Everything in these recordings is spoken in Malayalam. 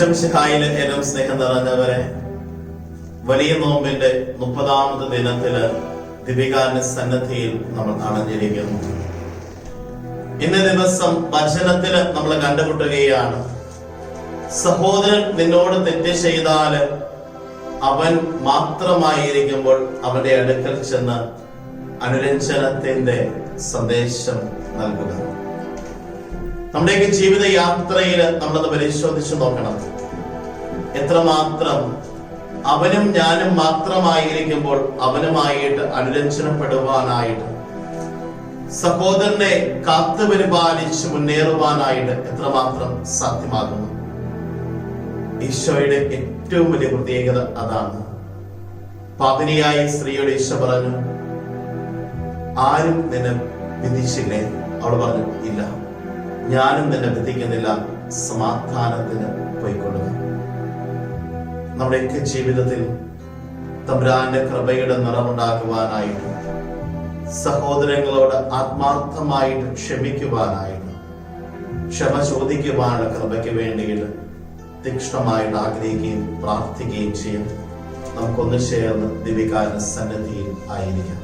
ഈശംശഹായിലെ ഏറ്റവും സ്നേഹം നിറഞ്ഞവരെ വലിയ നോമ്പിന്റെ മുപ്പതാമത് ദിനത്തിൽ ദിപികാരന്റെ സന്നദ്ധിയിൽ നമ്മൾ അണഞ്ഞിരിക്കുന്നു ഇന്ന ദിവസം വചനത്തിൽ നമ്മൾ കണ്ടുമുട്ടുകയാണ്. സഹോദരൻ നിന്നോട് തെറ്റ് ചെയ്താൽ അവൻ മാത്രമായിരിക്കുമ്പോൾ അവന്റെ അടുക്കൽ ചെന്ന് അനുരഞ്ജനത്തിന്റെ സന്ദേശം നൽകുക. നമ്മുടെയൊക്കെ ജീവിത യാത്രയിൽ നമ്മളത് പരിശോധിച്ചു നോക്കണം. എത്രമാത്രം അവനും ഞാനും മാത്രമായിരിക്കുമ്പോൾ അവനുമായിട്ട് അനുരഞ്ജനപ്പെടുവാനായിട്ട് സഹോദരനെ കാത്തു പരിപാലിച്ച് മുന്നേറുവാനായിട്ട് എത്രമാത്രം സാധ്യമാകുന്നു. ഈശോയുടെ ഏറ്റവും വലിയ പ്രത്യേകത അതാണ്. പാപിനിയായ സ്ത്രീയുടെ ഈശോ പറഞ്ഞു ആരും നിന്നെ വിധിച്ചില്ലേ? അവൾ പറഞ്ഞു ഇല്ല. ഞാനും നിന്നെ വിധിക്കുന്നില്ല. സമാധാനത്തിന് പോയിക്കൊള്ളുക. നമ്മുടെയൊക്കെ ജീവിതത്തിൽ തമ്പുരാന്റെ കൃപയുടെ നിറമുണ്ടാക്കുവാനായിട്ട് സഹോദരങ്ങളോട് ആത്മാർത്ഥമായിട്ട് ക്ഷമിക്കുവാനായിട്ട് ക്ഷമ ചോദിക്കുവാനുള്ള കൃപയ്ക്ക് വേണ്ടിയിട്ട് തീക്ഷ്ണമായിട്ട് ആഗ്രഹിക്കുകയും പ്രാർത്ഥിക്കുകയും ചെയ്യും. നമുക്കൊന്ന് ചേർന്ന് ദിവികാരന സന്നദ്ധിയിൽ ആയിരിക്കാം.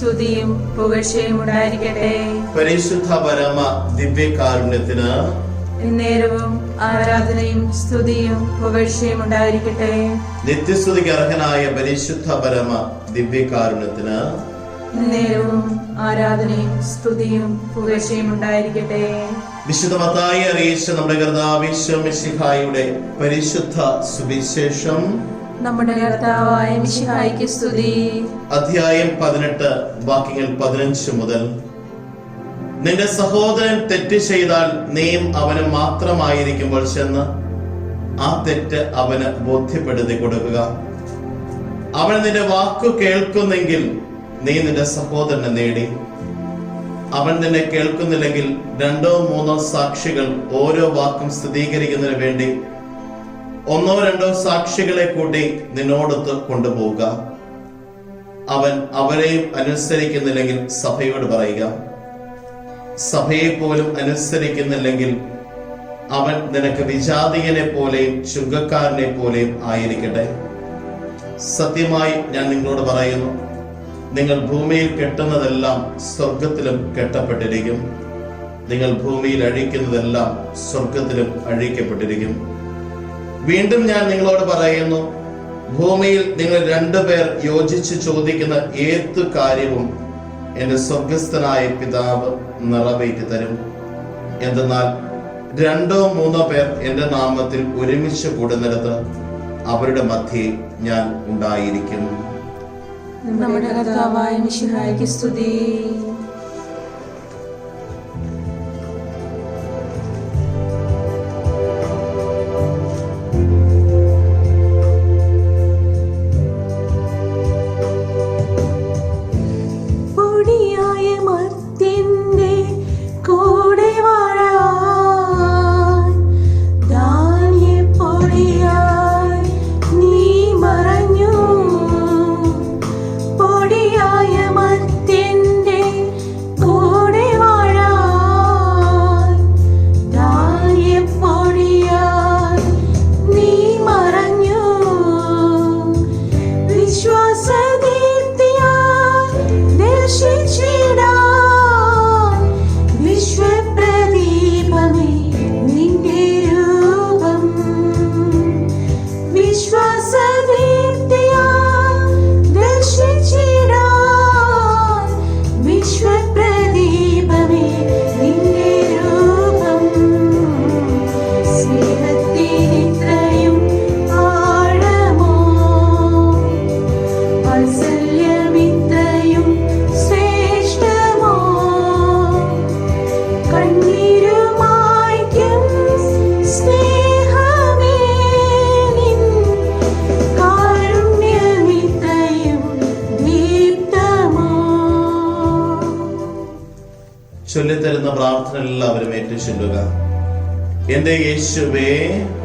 സ്തുതിയും പുകഴ്ചയും ഉണ്ടായിരിക്കട്ടെ. പരിശുദ്ധ പരമ ദിവ്യകാരുണ്യത്തിന് എന്നേരവും ആരാധനയും സ്തുതിയും പുകഴ്ചയും ഉണ്ടായിരിക്കട്ടെ. നിത്യസ്തുതിക്ക് അർഹനായ പരിശുദ്ധ പരമ ദിവ്യകാരുണ്യത്തിന് എന്നേരവും ആരാധനയും സ്തുതിയും പുകഴ്ചയും ഉണ്ടായിരിക്കട്ടെ. വിശുദ്ധ മത്തായി അറിയിച്ച നമ്മുടെ കർത്താവിശ്വമിശിഹായുടെ പരിശുദ്ധ സുവിശേഷം നമ്മുടെ കർത്താവായ മിശിഹായിക്ക് സ്തുതി. അധ്യായം പതിനെട്ട് വാക്യങ്ങൾ പതിനഞ്ച് മുതൽ. നിന്റെ സഹോദരൻ തെറ്റ് ചെയ്താൽ നീയും അവന് മാത്രമായിരിക്കുമ്പോൾ ചെന്ന് ആ തെറ്റ് അവന് ബോധ്യപ്പെടുത്തി കൊടുക്കുക. അവൻ നിന്റെ വാക്കു കേൾക്കുന്നെങ്കിൽ നീ നിന്റെ സഹോദരനെ നേടി. അവൻ നിന്നെ കേൾക്കുന്നില്ലെങ്കിൽ രണ്ടോ മൂന്നോ സാക്ഷികൾ ഓരോ വാക്കും സ്ഥിരീകരിക്കുന്നതിന് വേണ്ടി ഒന്നോ രണ്ടോ സാക്ഷികളെ കൂട്ടി നിന്നോടൊത്ത് കൊണ്ടുപോവുക. അവൻ അവരെയും അനുസരിക്കുന്നില്ലെങ്കിൽ സഭയോട് പറയുക. സഭയെ പോലും അനുസരിക്കുന്നില്ലെങ്കിൽ അവൻ നിനക്ക് വിജാതികനെ പോലെയും ചുങ്കക്കാരനെ പോലെയും ആയിരിക്കട്ടെ. സത്യമായി ഞാൻ നിങ്ങളോട് പറയുന്നു നിങ്ങൾ ഭൂമിയിൽ കെട്ടുന്നതെല്ലാം സ്വർഗത്തിലും കെട്ടപ്പെട്ടിരിക്കും. നിങ്ങൾ ഭൂമിയിൽ അഴിക്കുന്നതെല്ലാം സ്വർഗത്തിലും അഴിക്കപ്പെട്ടിരിക്കും. വീണ്ടും ഞാൻ നിങ്ങളോട് പറയുന്നു ഭൂമിയിൽ നിങ്ങൾ രണ്ടുപേർ യോജിച്ച് ചോദിക്കുന്ന ഏത് കാര്യവും എന്റെ സ്വർഗസ്ഥനായ പിതാവ് നിറവേറ്റി തരും. എന്തെന്നാൽ രണ്ടോ മൂന്നോ പേർ എന്റെ നാമത്തിൽ ഒരുമിച്ച് കൂടുന്നിടത്ത് അവരുടെ മധ്യേ ഞാൻ ഉണ്ടായിരിക്കും. നമ്മുടെ കർത്താവായ മിശിഹായ്ക്ക് സ്തുതി. എന്റെ യേശുവേ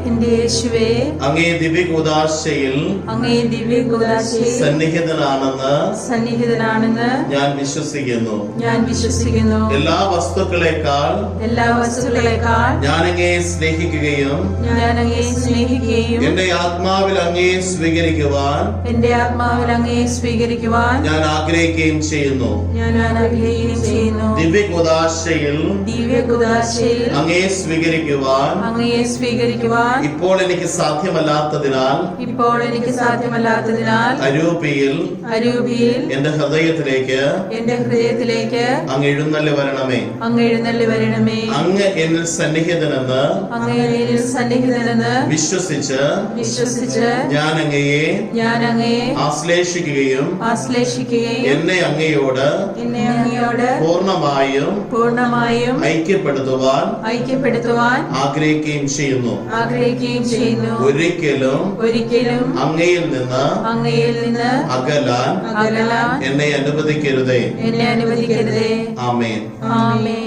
എന്റെ യേശുവേ അങ്ങേ ദിവ്യകൂദാശയിൽ അങ്ങേ ദിവ്യ കുദാശയിൽ സന്നിഹിതനാണെന്ന് സന്നിഹിതനാണെന്ന് ഞാൻ വിശ്വസിക്കുന്നു. ഞാൻ വിശ്വസിക്കുന്നു. എല്ലാ വസ്തുക്കളെക്കാൾ എല്ലാ വസ്തുക്കളെക്കാൾ ഞാൻ അങ്ങേ സ്നേഹിക്കുകയും ഞാൻ അങ്ങേ സ്നേഹിക്കുകയും എന്റെ ആത്മാവിൽ അങ്ങേ സ്വീകരിക്കുവാൻ എന്റെ ആത്മാവിൽ അങ്ങേ സ്വീകരിക്കുവാൻ ഞാൻ ആഗ്രഹിക്കുകയും ചെയ്യുന്നു. ഞാൻ ആഗ്രഹിക്കുകയും ചെയ്യുന്നു. ദിവ്യകുദാശയിൽ ദിവ്യകുദാശയിൽ അങ്ങേ സ്വീകരിക്കുവാൻ അങ്ങയെ സ്വീകരിക്കുവാൻ ഇപ്പോൾ എനിക്ക് സാധ്യമല്ലാത്തതിനാൽ ഇപ്പോൾ എനിക്ക് സാധ്യമല്ലാത്തതിനാൽ അരൂപിയിൽ അരൂപിയിൽ എന്റെ ഹൃദയത്തിലേക്ക് എന്റെ ഹൃദയത്തിലേക്ക് അങ്ങ് എഴുന്നള്ളി വരണമേ. അങ്ങ് എഴുന്നള്ളി വരണമേ. അങ്ങ് എന്നിൽ സന്നിഹിതനെന്ന് അങ്ങ് എന്നിൽ സന്നിഹിതനെന്ന് വിശ്വസിച്ച് വിശ്വസിച്ച് ഞാൻ അങ്ങയെ ഞാൻ അങ്ങയെ ആശ്ലേഷിക്കുകയും ആശ്ലേഷിക്കുകയും എന്നെ അങ്ങയോട് എന്നെ അങ്ങയോട് പൂർണമായും പൂർണമായും ഐക്യപ്പെടുത്തുവാൻ ഐക്യപ്പെടുത്തുവാൻ ആഗ്രഹിക്കുകയും ചെയ്യുന്നു. ആഗ്രഹിക്കുകയും ചെയ്യുന്നു. ഒരിക്കലും ഒരിക്കലും അങ്ങയിൽ നിന്ന് അങ്ങയിൽ നിന്ന് അകലാൻ അകലാൻ എന്നെ അനുവദിക്കരുതേ. എന്നെ അനുവദിക്കരുതേ. ആമേൻ. ആമേൻ.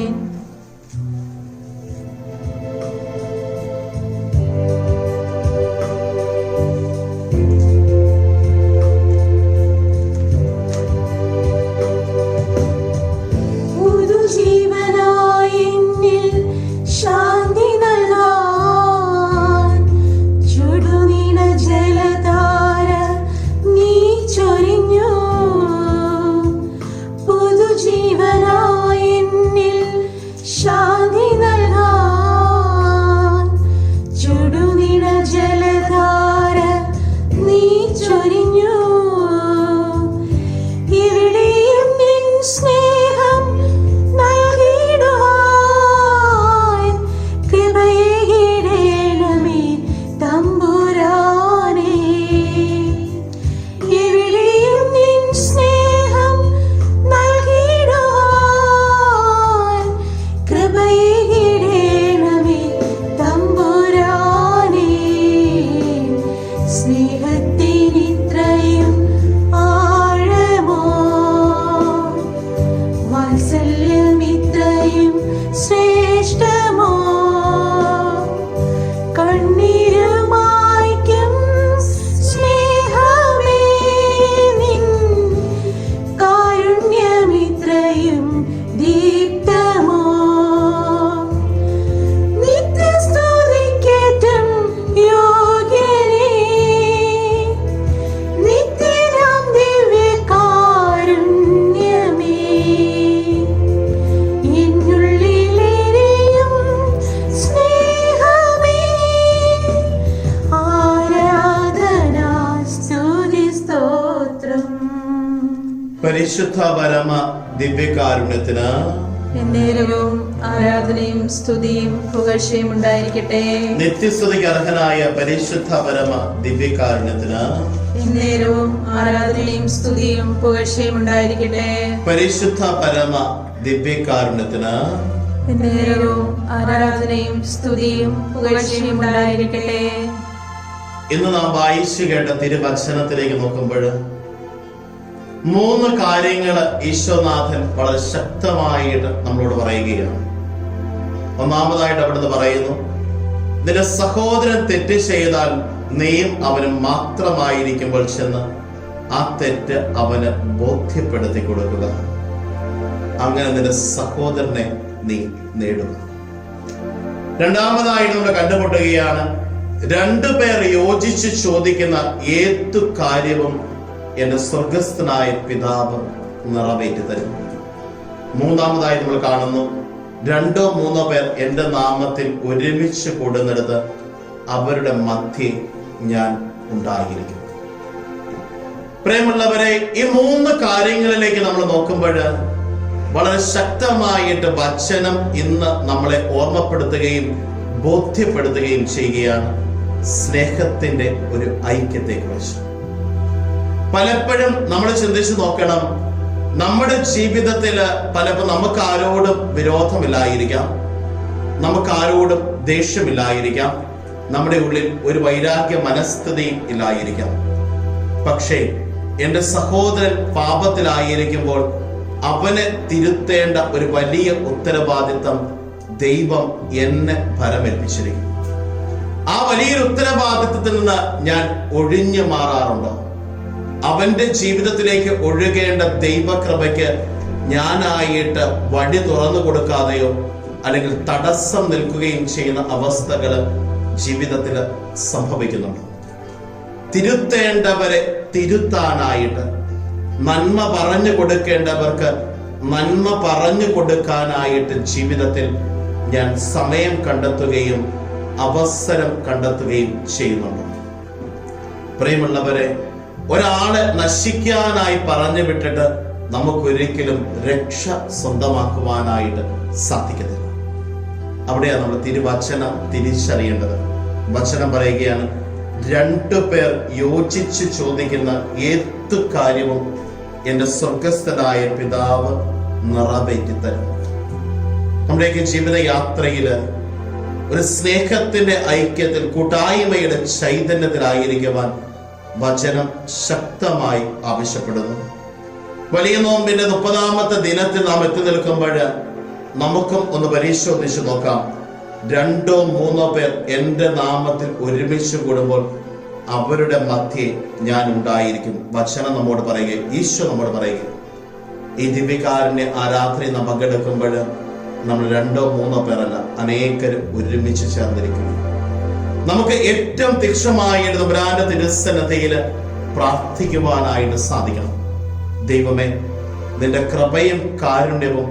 പരിശുദ്ധ പരമ ദിവ്യകാരുണ്യത്തിന് എന്നേരവും ആരാധനയും സ്തുതിയും പുകഴ്ചയും ഉണ്ടായിരിക്കട്ടെ. നിത്യസ്തുതിക്ക് അർഹനായ പരിശുദ്ധ പരമ ദിവ്യകാരുണ്യത്തിന് എന്നേരവും ആരാധനയും സ്തുതിയും പുകഴ്ചയും ഉണ്ടായിരിക്കട്ടെ. പരിശുദ്ധ പരമ ദിവ്യകാരുണ്യത്തിന് എന്നേരവും ആരാധനയും സ്തുതിയും പുകഴ്ചയും ഉണ്ടായിരിക്കട്ടെ. ഇന്ന് നാം വായിച്ചു കേട്ട തിരുവചനത്തിലേക്ക് നോക്കുമ്പോൾ മൂന്ന് കാര്യങ്ങൾ ഈശ്വനാഥൻ വളരെ ശക്തമായിട്ട് നമ്മളോട് പറയുകയാണ്. ഒന്നാമതായിട്ട് അവിടുന്ന് പറയുന്നു നിന്റെ സഹോദരൻ തെറ്റ് ചെയ്താൽ നീയും അവനും മാത്രമായിരിക്കുമ്പോൾ ചെന്ന് ആ തെറ്റ് അവന് ബോധ്യപ്പെടുത്തി കൊടുക്കുക. അങ്ങനെ നിന്റെ സഹോദരനെ നീ നേടുക രണ്ടാമതായിട്ട് നമ്മൾ കണ്ടുമുട്ടുകയാണ് രണ്ടു പേർ യോജിച്ച് ചോദിക്കുന്ന ഏതു കാര്യവും എന്റെ സ്വർഗസ്ഥനായ പിതാവ് നിറവേറ്റി തരും. മൂന്നാമതായി നമ്മൾ കാണുന്നു രണ്ടോ മൂന്നോ പേർ എന്റെ നാമത്തിൽ ഒരുമിച്ച് കൂടുന്നിടത്ത് അവരുടെ മധ്യേ ഞാൻ ഉണ്ടായിരിക്കും. പ്രേമുള്ളവരെ ഈ മൂന്ന് കാര്യങ്ങളിലേക്ക് നമ്മൾ നോക്കുമ്പോൾ വളരെ ശക്തമായിട്ട് വചനം ഇന്ന് നമ്മളെ ഓർമ്മപ്പെടുത്തുകയും ബോധ്യപ്പെടുത്തുകയും ചെയ്യുകയാണ് സ്നേഹത്തിന്റെ ഒരു ഐക്യത്തെ കുറിച്ച് പലപ്പോഴും നമ്മൾ ചിന്തിച്ചു നോക്കണം നമ്മുടെ ജീവിതത്തിൽ പലപ്പോൾ നമുക്ക് ആരോടും വിരോധമില്ലായിരിക്കാം നമുക്ക് ആരോടും ദേഷ്യമില്ലായിരിക്കാം നമ്മുടെ ഉള്ളിൽ ഒരു വൈരാഗ്യ മനസ്ഥിതിയും ഇല്ലായിരിക്കാം. പക്ഷേ എന്റെ സഹോദരൻ പാപത്തിലായിരിക്കുമ്പോൾ അവനെ തിരുത്തേണ്ട ഒരു വലിയ ഉത്തരവാദിത്തം ദൈവം എന്നെ ഫലമേൽപ്പിച്ചിരിക്കും ആ വലിയൊരു ഉത്തരവാദിത്തത്തിൽ നിന്ന് ഞാൻ ഒഴിഞ്ഞു മാറാറുണ്ടോ? അവന്റെ ജീവിതത്തിലേക്ക് ഒഴുകേണ്ട ദൈവകൃപയ്ക്ക് ഞാനായിട്ട് വഴി തുറന്നു കൊടുക്കാതെയോ അല്ലെങ്കിൽ തടസ്സം നിൽക്കുകയും ചെയ്യുന്ന അവസ്ഥകൾ ജീവിതത്തിൽ സംഭവിക്കുന്നുണ്ട്. തിരുത്തേണ്ടവരെ തിരുത്താനായിട്ട് നന്മ പറഞ്ഞു കൊടുക്കേണ്ടവർക്ക് നന്മ പറഞ്ഞു കൊടുക്കാനായിട്ട് ജീവിതത്തിൽ ഞാൻ സമയം കണ്ടെത്തുകയും അവസരം കണ്ടെത്തുകയും ചെയ്യുന്നുണ്ട്. പ്രിയമുള്ളവരെ ഒരാളെ നശിക്കാനായി പറഞ്ഞു വിട്ടിട്ട് നമുക്കൊരിക്കലും രക്ഷ സ്വന്തമാക്കുവാനായിട്ട് സാധിക്കത്തില്ല. അവിടെയാണ് നമ്മൾ തിരുവചനം തിരിച്ചറിയേണ്ടത്. വചനം പറയുകയാണ് രണ്ടു പേർ യോജിച്ച് ചോദിക്കുന്ന ഏത് കാര്യവും എന്റെ സ്വർഗസ്ഥനായ പിതാവ് നിറവേറ്റി തരും. നമ്മുടെയൊക്കെ ജീവിതയാത്രയിൽ ഒരു സ്നേഹത്തിന്റെ ഐക്യത്തിൽ കൂട്ടായ്മയുടെ ചൈതന്യത്തിലായിരിക്കുവാൻ വചനം ശക്തമായി ആവശ്യപ്പെടുന്നു. വലിയ നോമ്പിന്റെ മുപ്പതാമത്തെ ദിനത്തിൽ നാം എത്തി നിൽക്കുമ്പോൾ നമുക്കും ഒന്ന് പരിശോധിച്ച് നോക്കാം. രണ്ടോ മൂന്നോ പേർ എന്റെ നാമത്തിൽ ഒരുമിച്ച് കൂടുമ്പോൾ അവരുടെ മധ്യേ ഞാൻ ഉണ്ടായിരിക്കും. വചനം നമ്മോട് പറയുക ഈശോ നമ്മോട് പറയുക. ഈ ദിവ്യകാരന്റെ രാത്രി നാം പങ്കെടുക്കുമ്പോൾ നമ്മൾ രണ്ടോ മൂന്നോ പേരല്ല അനേകരും ഒരുമിച്ച് ചേർന്നിരിക്കുന്നു. നമുക്ക് ഏറ്റവും തീക്ഷണമായിട്ട് തമ്പുരാന്റെ തിരുസന്നതയിൽ പ്രാർത്ഥിക്കുവാനായിട്ട് സാധിക്കണം. ദൈവമേ നിന്റെ കൃപയും കാരുണ്യവും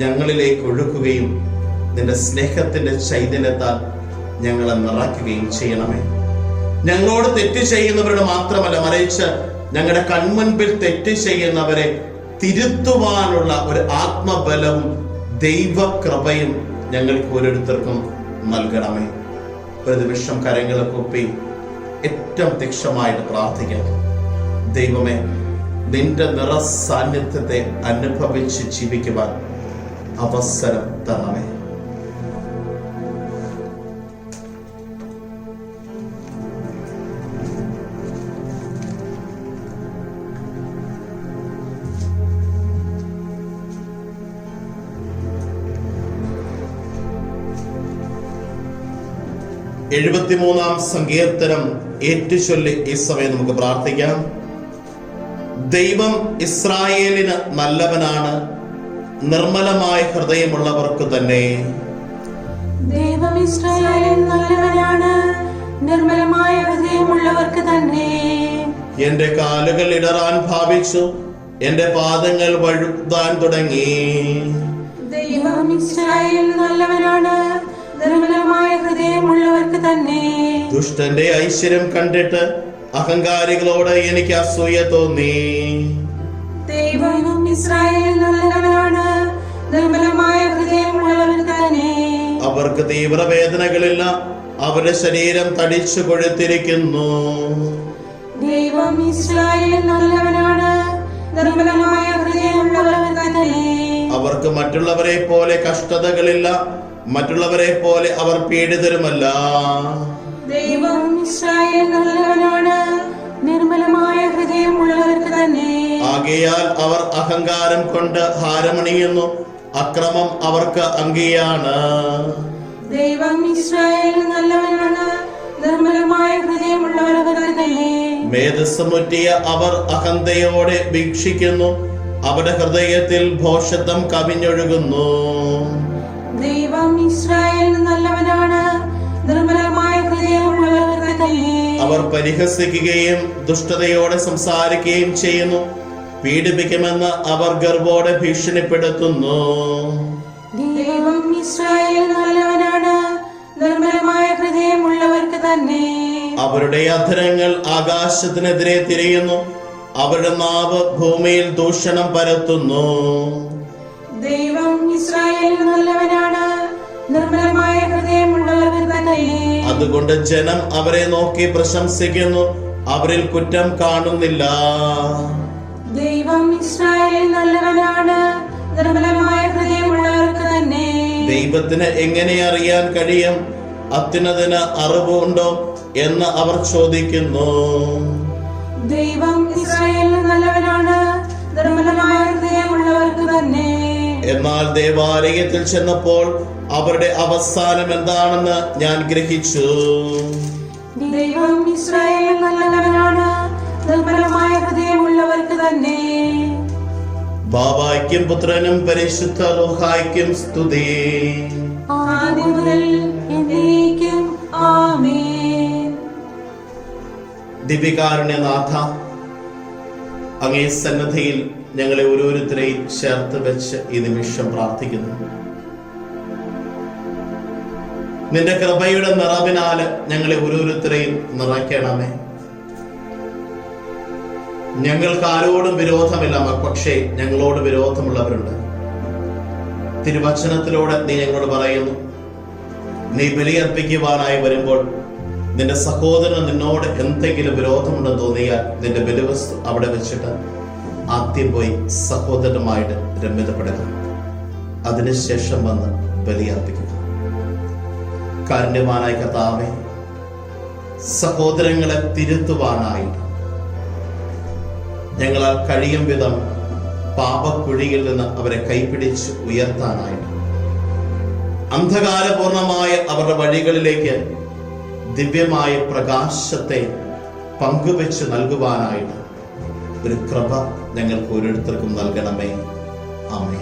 ഞങ്ങളിലേക്ക് ഒഴുക്കുകയും നിന്റെ സ്നേഹത്തിന്റെ ചൈതന്യത്താൽ ഞങ്ങളെ നിറയ്ക്കുകയും ചെയ്യണമേ. ഞങ്ങളോട് തെറ്റ് ചെയ്യുന്നവരുടെ മാത്രമല്ല മറിച്ച് ഞങ്ങളുടെ കൺമുൻപിൽ തെറ്റ് ചെയ്യുന്നവരെ തിരുത്തുവാനുള്ള ഒരു ആത്മബലവും ദൈവകൃപയും ഞങ്ങൾക്ക് ഓരോരുത്തർക്കും നൽകണമേ. ഒരു നിമിഷം കരങ്ങളെ കൊപ്പി ഏറ്റവും തീക്ഷമായിട്ട് പ്രാർത്ഥിക്കാം ദൈവമേ നിന്റെ നിറസാന്നിധ്യത്തെ അനുഭവിച്ച് ജീവിക്കുവാൻ അവസരം തരണമേ. എഴുപത്തിമൂന്നാം സങ്കീർത്തനം ഏറ്റുചൊല്ലി ഈ സമയം നമുക്ക് പ്രാർത്ഥിക്കാം. ദൈവം ഇസ്രായേലിന് നല്ലവനാണ്. നിർമ്മലമായ ഹൃദയമുള്ളവർക്ക് തന്നെ. ദൈവം ഇസ്രായേലിൽ നല്ലവനാണ്. നിർമ്മലമായ ഹൃദയമുള്ളവർക്ക് തന്നെ. എന്റെ കാലുകൾ ഇടറാൻ ഭാവിച്ചു. എന്റെ പാദങ്ങൾ വഴുതാൻ തുടങ്ങി. ദൈവം ഇസ്രായേൽ നല്ലവനാണ്. നിർമ്മലമായ ഹൃദയമുള്ളവർക്ക് തന്നെ. ദുഷ്ടന്റെ ഐശ്വര്യം കണ്ടിട്ട് അഹങ്കാരികളോട് എനിക്ക് അസൂയ തോന്നി. ദൈവം ഇസ്രായേൽ നല്ലവനാണ്. നിർമ്മലമായ ഹൃദയമുള്ളവർ തന്നെ. അവർക്ക് തീവ്രവേദനകളില്ല അവരുടെ ശരീരം തടിച്ചു കൊഴുത്തിരിക്കുന്നു. ദൈവം ഇസ്രായേൽ നല്ലവനാണ്. നിർമ്മലമായ ഹൃദയമുള്ളവർ തന്നെ. അവർക്ക് മറ്റുള്ളവരെ പോലെ കഷ്ടതകളില്ല മറ്റുള്ളവരെ പോലെ അവർ പീഡിതരുമല്ല. ദൈവം നിർമ്മലമായ ഹൃദയമുള്ളവർക്ക് തന്നെ. ആകയാൽ അവർ അഹങ്കാരം കൊണ്ട് ഹാരമണിയുന്നു. അക്രമം അവർക്ക് അങ്കിയാണ്. ദൈവം ഇസ്രായേൽ നല്ലവനാണ്. നിർമ്മലമായ ഹൃദയമുള്ളവർക്ക് തന്നെ. മേധസ് അവർ അഹന്തയോടെ വീക്ഷിക്കുന്നു. അവരുടെ ഹൃദയത്തിൽ ഭോഷത്വം കവിഞ്ഞൊഴുകുന്നു. നല്ലവനാണ്. നിർമ്മലമായ അവർ പരിഹസിക്കുകയും ദുഷ്ടതയോടെ സംസാരിക്കുകയും ചെയ്യുന്നു. പീഡിപ്പിക്കുമെന്ന് അവർ ഗർവോടെ ഭീഷണിപ്പെടുത്തുന്നു. ദൈവം ഇസ്രായേൽ നല്ലവനാണ്. നിർമ്മലമായ ഹൃദയമുള്ളവർക്ക് തന്നെ. അവരുടെ അധരങ്ങൾ ആകാശത്തിനെതിരെ തിരിയുന്നു. അവരുടെ നാവ് ഭൂമിയിൽ ദൂഷണം പരത്തുന്നു. ദൈവം ഇസ്രായേൽ നല്ലവനാണ്. അതുകൊണ്ട് ജനം അവരെ നോക്കി പ്രശംസിക്കുന്നു. അവരിൽ കുറ്റം കാണുന്നില്ല. ദൈവം ഇസ്രായേൽ നല്ലവനാണ്. നിർമ്മലമായ ഹൃദയമുള്ളവർക്ക് തന്നെ. ദൈവത്തിന് എങ്ങനെ അറിയാൻ കഴിയും? അത്യുന്നതിന് അറിവുണ്ടോ എന്ന് അവർ ചോദിക്കുന്നു. ദൈവം ഇസ്രായേൽ നല്ലവനാണ്. നിർമ്മലമായ ഹൃദയമുള്ളവർക്ക് തന്നെ. എന്നാൽ ദേവാലയത്തിൽ ചെന്നപ്പോൾ അവരുടെ അവസാനം എന്താണെന്ന് ഞാൻ ഗ്രഹിച്ചു. ദൈവം ഇസ്രായേൽ നല്ലവനാണ്. നിർമ്മലമായ ഹൃദയമുള്ളവർക്ക് തന്നെ. ബാബായ്ക്കും പുത്രനും പരിശുദ്ധ ലോഹായ്ക്കും സ്തുതി. ആദ്യം മുതൽ എന്നേക്കും ആമേൻ. ദിവികാരുണ്യനാഥ അങ്ങേ സന്നദ്ധയിൽ ഞങ്ങളെ ഓരോരുത്തരെയും ചേർത്ത് വെച്ച് ഈ നിമിഷം പ്രാർത്ഥിക്കുന്നു. നിന്റെ കൃപയുടെ നിറവിനാല് ഞങ്ങളെ ഓരോരുത്തരെയും നിറയ്ക്കണമേ. ഞങ്ങൾക്ക് ആരോടും വിരോധമില്ല പക്ഷേ ഞങ്ങളോട് വിരോധമുള്ളവരുണ്ട്. തിരുവചനത്തിലൂടെ നീ ഞങ്ങളോട് പറയുന്നു നീ ബലിയർപ്പിക്കുവാനായി വരുമ്പോൾ നിന്റെ സഹോദരൻ നിന്നോട് എന്തെങ്കിലും വിരോധമുണ്ടെന്ന് തോന്നിയാൽ നിന്റെ ബലിവസ്തു അവിടെ വെച്ചിട്ട് ആദ്യം പോയി സഹോദരനുമായിട്ട് രമ്യതപ്പെടുക. അതിനുശേഷം വന്ന് ബലിയർപ്പിക്കുക. കാരുണ്യവാനായ കർത്താവെ സഹോദരങ്ങളെ തിരുത്തുവാനായിട്ട് ഞങ്ങളാൽ കഴിയും വിധം പാപക്കുഴിയിൽ നിന്ന് അവരെ കൈപിടിച്ച് ഉയർത്താനായിട്ട് അന്ധകാരപൂർണമായ അവരുടെ വഴികളിലേക്ക് ദിവ്യമായ പ്രകാശത്തെ പങ്കുവെച്ച് നൽകുവാനായിട്ട് ഒരു കൃപ ഞങ്ങൾക്ക് ഓരോരുത്തർക്കും നൽകണമേ. ആമേ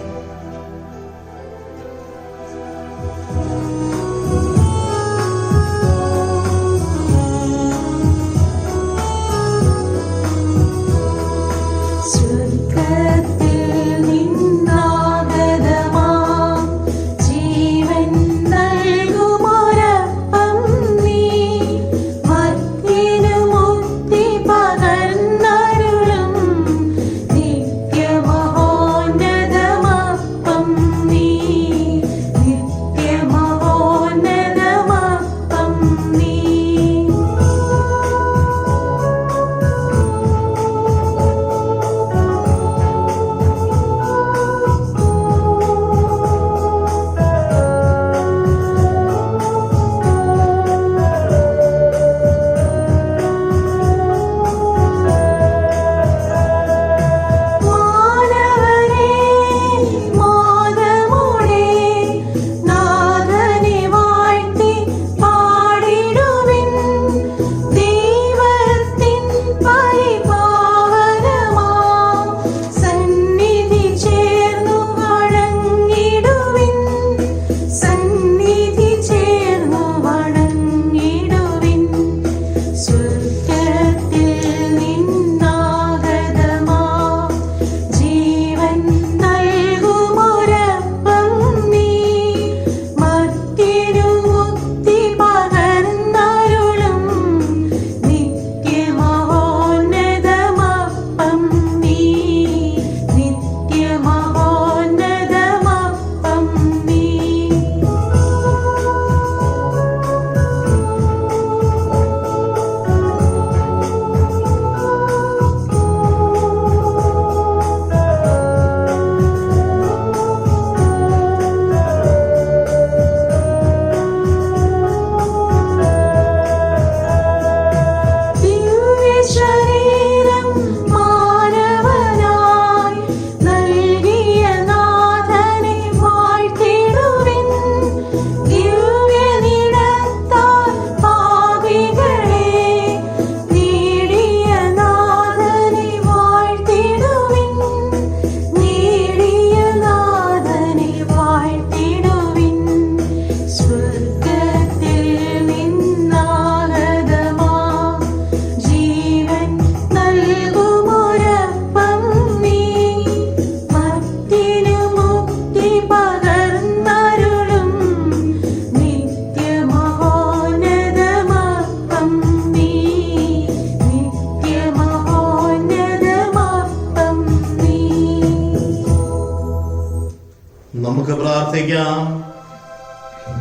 പ്രാർത്ഥിക്കാം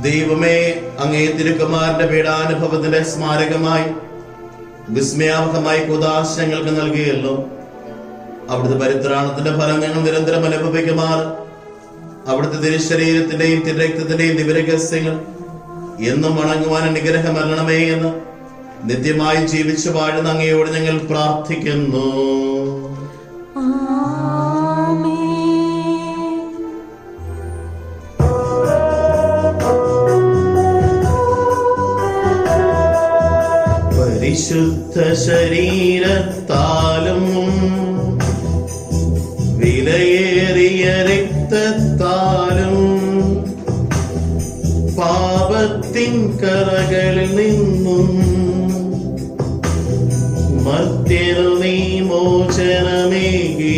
ദൈവമേ അങ്ങേ തിരുക്കുമാരന്റെ പീഡാനുഭവത്തിന്റെ സ്മാരകമായി വിസ്മയാവഹമായി കുദാശങ്ങൾക്ക് നൽകിയല്ലോ. അവിടുത്തെ പരിത്രാണത്തിന്റെ ഫലം ഞങ്ങൾ നിരന്തരം അനുഭവിക്കുമാർ. അവിടുത്തെ തിരുശരീരത്തിന്റെയും തിരക്തത്തിന്റെയും ദിവരഹസ്യങ്ങൾ എന്നും വണങ്ങുവാൻ അനുഗ്രഹമല്ലണമേ എന്ന് നിത്യമായി ജീവിച്ചു വാഴുന്ന അങ്ങയോട് ഞങ്ങൾ പ്രാർത്ഥിക്കുന്നു. ആമേൻ പരിശുദ്ധ ശരീരത്താലും വിലയേറിയ രക്തത്താലും പാപത്തിൻ കറകളിൽ നിന്നും മർത്യനു നീ മോചനമേകി.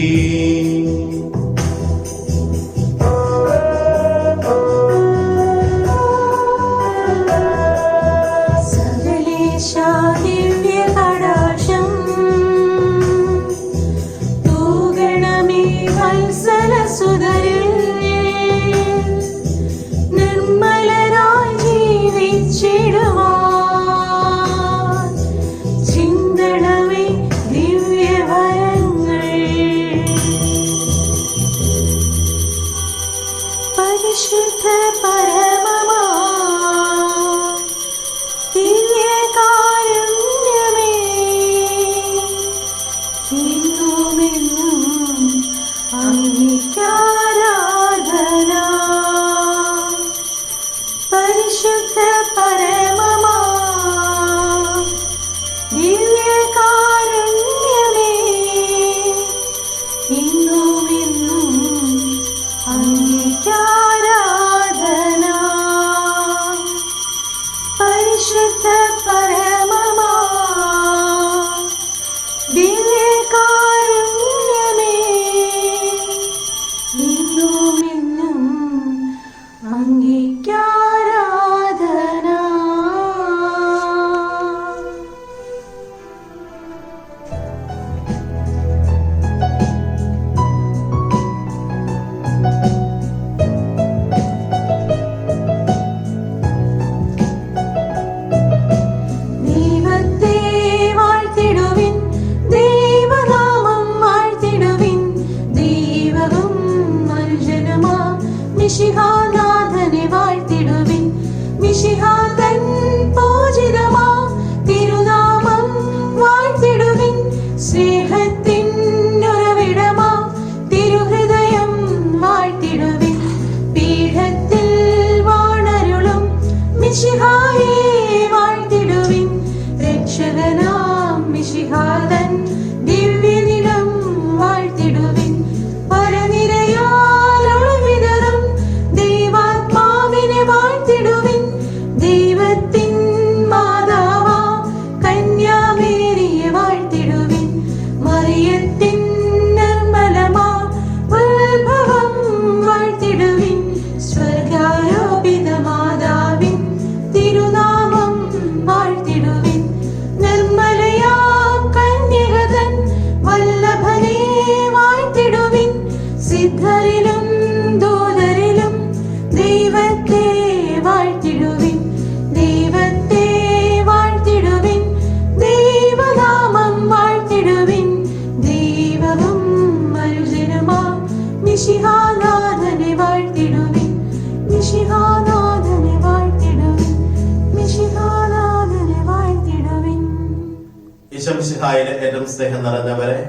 ഈശംസിഹായിലെ ഏറ്റവും സ്നേഹം നിറഞ്ഞവരെ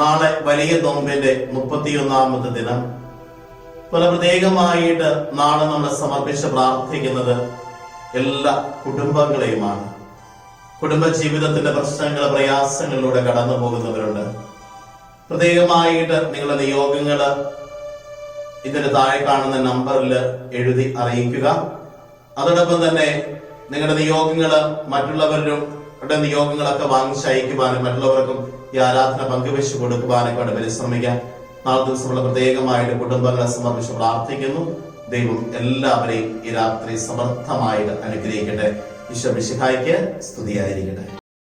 നാളെ വലിയ നോമ്പിന്റെ മുപ്പത്തിയൊന്നാമത്തെ ദിനം. പല പ്രത്യേകമായിട്ട് നാളെ നമ്മൾ സമർപ്പിച്ച് പ്രാർത്ഥിക്കുന്നത് എല്ലാ കുടുംബങ്ങളെയുമാണ്. കുടുംബ ജീവിതത്തിന്റെ പ്രശ്നങ്ങൾ പ്രയാസങ്ങളിലൂടെ കടന്നു പോകുന്നവരുണ്ട്. പ്രത്യേകമായിട്ട് നിങ്ങളുടെ നിയോഗങ്ങൾ ഇതിന് താഴെ കാണുന്ന നമ്പറിൽ എഴുതി അറിയിക്കുക. അതോടൊപ്പം തന്നെ നിങ്ങളുടെ നിയോഗങ്ങൾ മറ്റുള്ളവരുടെ നിയോഗങ്ങളൊക്കെ വാങ്ങിച്ച് അയക്കുവാനും മറ്റുള്ളവർക്കും ഈ ആരാധന പങ്കുവെച്ച് കൊടുക്കുവാനൊക്കെ അവിടെ പരിശ്രമിക്കാം. നാളെ ദിവസമുള്ള പ്രത്യേകമായിട്ട് കുടുംബങ്ങളെ സമർപ്പിച്ച് പ്രാർത്ഥിക്കുന്നു ദൈവം എല്ലാവരെയും ഈ രാത്രി സമർത്ഥമായിട്ട് അനുഗ്രഹിക്കട്ടെ. ഈശോ മിശിഹായ്ക്ക് സ്തുതിയായിരിക്കട്ടെ.